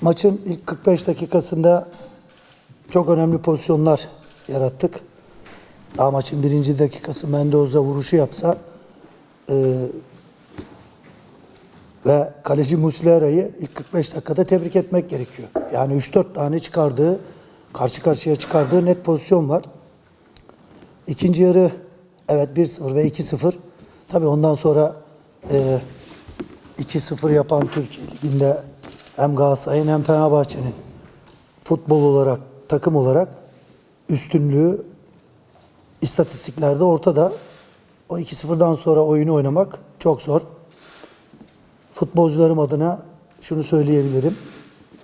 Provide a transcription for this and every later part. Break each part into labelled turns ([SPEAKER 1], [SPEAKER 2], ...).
[SPEAKER 1] Maçın ilk 45 dakikasında çok önemli pozisyonlar yarattık. Daha maçın birinci dakikası Mendoza vuruşu yapsa e, ve kaleci Muslera'yı ilk 45 dakikada tebrik etmek gerekiyor. Yani 3-4 tane çıkardığı, karşı karşıya çıkardığı net pozisyon var. İkinci yarı evet 1-0 ve 2-0. Tabii ondan sonra e, 2-0 yapan Türkiye Ligi'nde hem Galatasaray'ın hem Fenerbahçe'nin futbol olarak, takım olarak üstünlüğü istatistiklerde ortada. O 2-0'dan sonra oyunu oynamak çok zor. Futbolcularım adına şunu söyleyebilirim.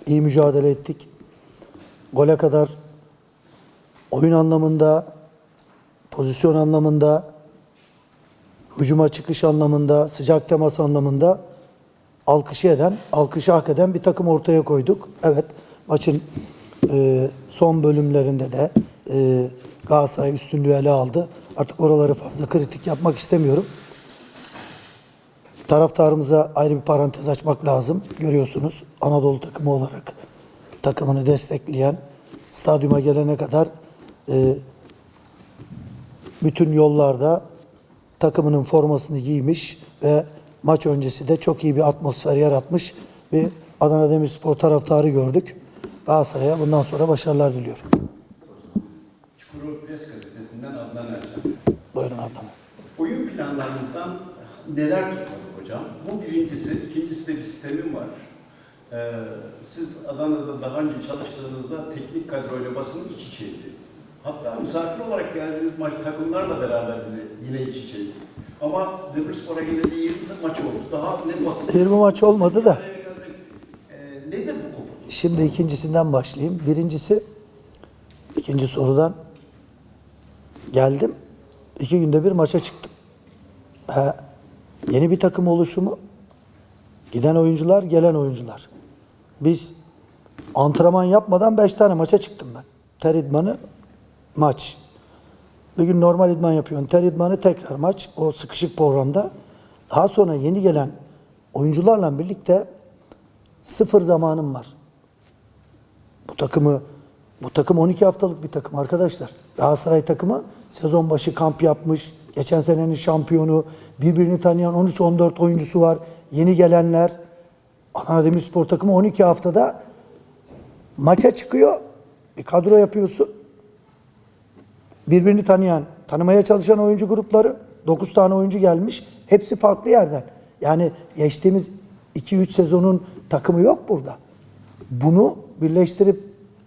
[SPEAKER 1] İyi mücadele ettik. Gole kadar oyun anlamında, pozisyon anlamında, hücuma çıkış anlamında, sıcak temas anlamında alkışı eden, alkışı hak eden bir takım ortaya koyduk. Evet, maçın e, son bölümlerinde de e, Galatasaray üstünlüğü ele aldı. Artık oraları fazla kritik yapmak istemiyorum. Taraftarımıza ayrı bir parantez açmak lazım. Görüyorsunuz Anadolu takımı olarak takımını destekleyen, stadyuma gelene kadar e, bütün yollarda takımının formasını giymiş ve maç öncesi de çok iyi bir atmosfer yaratmış bir Adana Demirspor taraftarı gördük. Galatasaray'a bundan sonra başarılar diliyorum.
[SPEAKER 2] Çukurova Pres gazetesinden Adnan Ercan.
[SPEAKER 1] Buyurun Erdem.
[SPEAKER 2] Oyun planlarınızdan neler tutmadı hocam? Bu birincisi. İkincisi de bir sistemim var. Ee, siz Adana'da daha önce çalıştığınızda teknik kadroyla basın iç içeydi. Hatta misafir olarak geldiğiniz maç takımlarla beraber yine, yine iç içeydi. Ama Demirspor'a geleli 20 maç oldu. Daha ne basın?
[SPEAKER 1] 20 maç olmadı da
[SPEAKER 2] Ee, nedir bu?
[SPEAKER 1] Şimdi ikincisinden başlayayım. Birincisi, ikinci sorudan geldim. İki günde bir maça çıktım. Ha, yeni bir takım oluşumu, giden oyuncular, gelen oyuncular. Biz antrenman yapmadan beş tane maça çıktım ben. Ter idmanı, maç. Bir gün normal idman yapıyorsun. Ter idmanı tekrar maç. O sıkışık programda. Daha sonra yeni gelen oyuncularla birlikte sıfır zamanım var. Bu takımı bu takım 12 haftalık bir takım arkadaşlar. Galatasaray takımı sezon başı kamp yapmış. Geçen senenin şampiyonu, birbirini tanıyan 13-14 oyuncusu var. Yeni gelenler. Adana Demirspor takımı 12 haftada maça çıkıyor. Bir kadro yapıyorsun. Birbirini tanıyan, tanımaya çalışan oyuncu grupları. 9 tane oyuncu gelmiş. Hepsi farklı yerden. Yani geçtiğimiz 2-3 sezonun takımı yok burada. Bunu birleştirip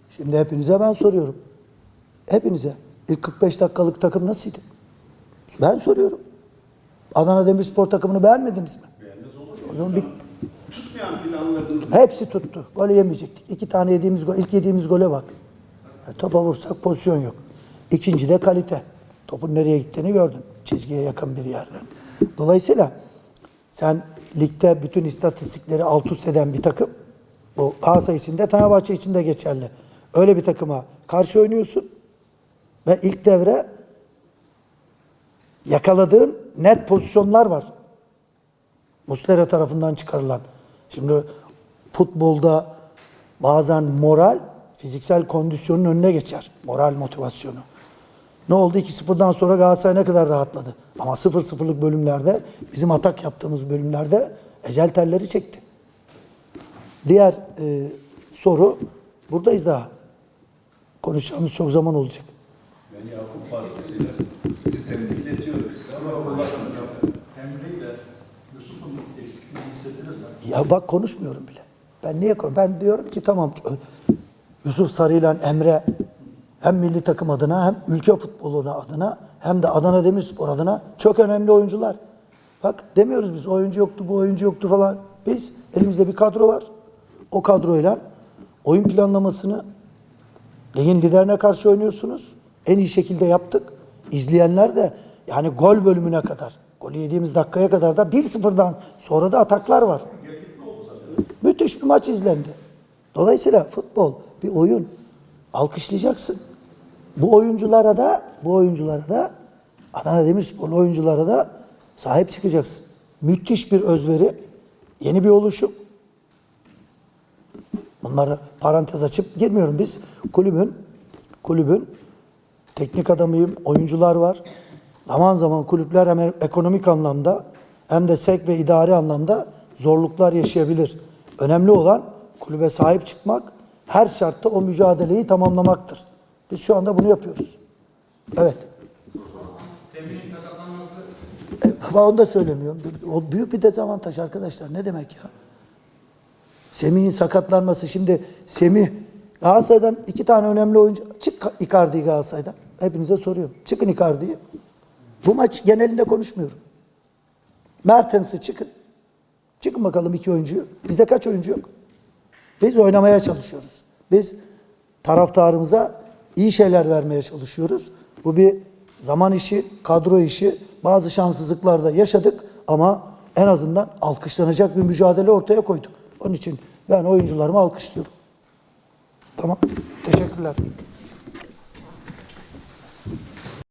[SPEAKER 1] şimdi hepinize ben soruyorum. Hepinize. İlk 45 dakikalık takım nasıldı? Ben soruyorum. Adana Demirspor takımını beğenmediniz mi?
[SPEAKER 2] Beğenmez olur?
[SPEAKER 1] O zaman bir,
[SPEAKER 2] Tutmayan planlarınız
[SPEAKER 1] hepsi tuttu. Gol yemeyecektik. İki tane yediğimiz gol, ilk yediğimiz gole bak. Topa vursak pozisyon yok. İkinci de kalite. Topun nereye gittiğini gördün. Çizgiye yakın bir yerden. Dolayısıyla sen ligde bütün istatistikleri alt üst eden bir takım. Bu Galatasaray için de Fenerbahçe için de geçerli. Öyle bir takıma karşı oynuyorsun. Ve ilk devre yakaladığın net pozisyonlar var. Muslera tarafından çıkarılan. Şimdi futbolda bazen moral fiziksel kondisyonun önüne geçer. Moral motivasyonu. Ne oldu? 2-0'dan sonra Galatasaray ne kadar rahatladı. Ama 0-0'lık bölümlerde, bizim atak yaptığımız bölümlerde ecel telleri çekti. Diğer e, soru, buradayız daha. Konuşacağımız çok zaman olacak.
[SPEAKER 2] Ben Yakup vasıtasıyla sizi tembih iletiyorum. Ama Allah
[SPEAKER 3] Emre ile Yusuf'un eksikliğini hissettiniz mi?
[SPEAKER 1] Ya bak konuşmuyorum bile. Ben niye kon? Ben diyorum ki tamam Yusuf Sarı ile Emre hem milli takım adına hem ülke futbolu adına hem de Adana Demirspor adına çok önemli oyuncular. Bak demiyoruz biz oyuncu yoktu, bu oyuncu yoktu falan. Biz elimizde bir kadro var. O kadroyla oyun planlamasını ligin liderine karşı oynuyorsunuz. En iyi şekilde yaptık. İzleyenler de yani gol bölümüne kadar, golü yediğimiz dakikaya kadar da 1-0'dan sonra da ataklar var. Müthiş bir maç izlendi. Dolayısıyla futbol bir oyun. Alkışlayacaksın. Bu oyunculara da bu oyunculara da Adana Demirsporlu oyunculara da sahip çıkacaksın. Müthiş bir özveri, yeni bir oluşum. Bunları parantez açıp girmiyorum. Biz kulübün kulübün teknik adamıyım, oyuncular var. Zaman zaman kulüpler hem ekonomik anlamda hem de sevk ve idari anlamda zorluklar yaşayabilir. Önemli olan kulübe sahip çıkmak, her şartta o mücadeleyi tamamlamaktır. Biz şu anda bunu yapıyoruz. Evet.
[SPEAKER 4] Semih'in sakatlanması
[SPEAKER 1] E, onu da söylemiyorum. O büyük bir dezavantaj arkadaşlar. Ne demek ya? Semih'in sakatlanması. Şimdi Semih Galatasaray'dan iki tane önemli oyuncu. Çık Icardi'yi Galatasaray'dan. Hepinize soruyorum. Çıkın Icardi'yi. Bu maç genelinde konuşmuyorum. Mertens'i çıkın. Çıkın bakalım iki oyuncuyu. Bizde kaç oyuncu yok? Biz oynamaya çalışıyoruz. Biz taraftarımıza iyi şeyler vermeye çalışıyoruz. Bu bir zaman işi, kadro işi. Bazı şanssızlıklar da yaşadık ama en azından alkışlanacak bir mücadele ortaya koyduk. Onun için ben oyuncularımı alkışlıyorum. Tamam. Teşekkürler.